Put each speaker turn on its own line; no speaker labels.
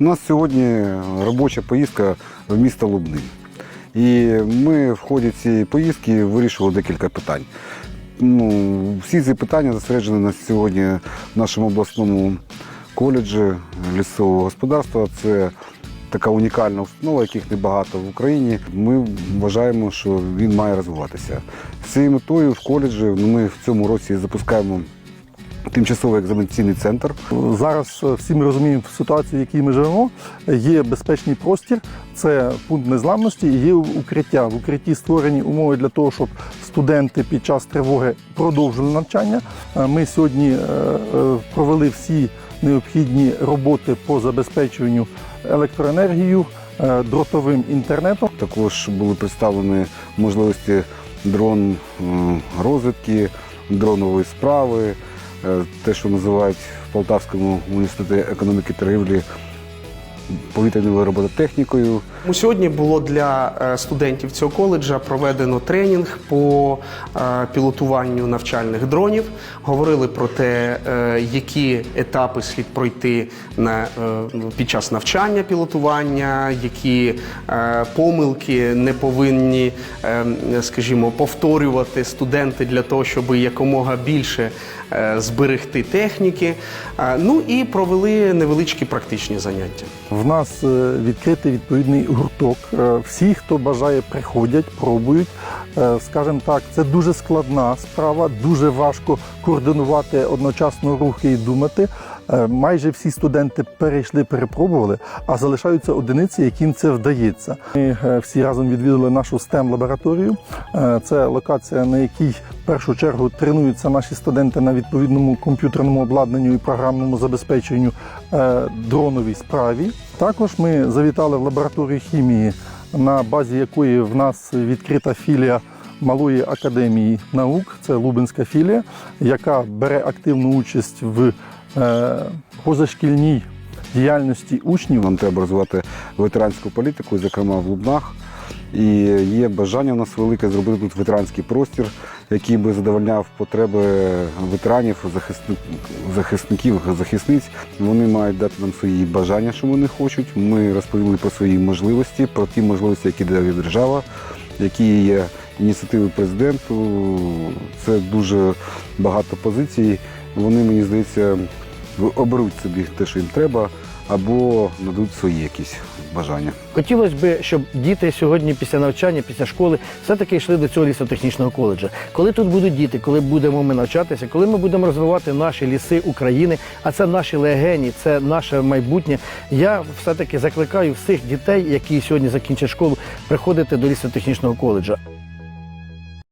У нас сьогодні робоча поїздка в місто Лубни. І ми в ході цієї поїздки вирішили декілька питань. Ну, всі ці питання зосереджені на сьогодні в нашому обласному коледжі лісового господарства. Це така унікальна установа, яких небагато в Україні. Ми вважаємо, що він має розвиватися. З цією метою в коледжі ну, ми в цьому році запускаємо тимчасовий екзаменаційний центр.
Зараз е, всі ми розуміємо в ситуації, в якій ми живемо. Є безпечний простір, це пункт незламності, і є укриття. В укритті створені умови для того, щоб студенти під час тривоги продовжили навчання. Е, Ми сьогодні е, провели всі необхідні роботи по забезпеченню електроенергією, дротовим інтернетом.
Також були представлені можливості дрон розвідки, дронової справи, те, що називають в Полтавському університеті економіки торгівлі повітряною робототехнікою.
Сьогодні було для е, студентів цього коледжа проведено тренінг по е, пілотуванню навчальних дронів. Говорили про те, е, які етапи слід пройти на, е, під час навчання пілотування, які помилки не повинні, скажімо, повторювати студенти для того, щоб якомога більше зберегти техніки. Ну і провели невеличкі практичні заняття.
В нас е, відкритий відповідний гурток. Е, Всі, хто бажає, приходять, пробують. Е, Скажімо так, це дуже складна справа, дуже важко координувати одночасно рухи і думати. Майже всі студенти перейшли, перепробували, а залишаються одиниці, яким це вдається. Ми всі разом відвідали нашу stem лабораторію. Це локація, на якій в першу чергу тренуються наші студенти на відповідному комп'ютерному обладнанню і програмному забезпеченню е, дроновій справі. Також ми завітали в лабораторію хімії, на базі якої в нас відкрита філія Малої академії наук, це Лубенська філія, яка бере активну участь в е, позашкільній діяльності учнів.
Нам треба розвивати ветеранську політику, зокрема в Лубнах. І є бажання у нас велике зробити тут ветеранський простір, який би задовольняв потреби ветеранів, захисник- захисників, захисниць. Вони мають дати нам свої бажання, що вони хочуть. Ми розповіли про свої можливості, про ті можливості, які дає держава, які є ініціативи президенту. Це дуже багато позицій. Вони, мені здається, оберуть собі те, що їм треба, або надуть свої якісь бажання.
Хотілося б, щоб діти сьогодні після навчання, після школи, все-таки йшли до цього лісотехнічного коледжа. Коли тут будуть діти, коли будемо ми навчатися, коли ми будемо розвивати наші ліси України, а це наші легені, це наше майбутнє. Я все-таки закликаю всіх дітей, які сьогодні закінчать школу, приходити до лісотехнічного коледжа.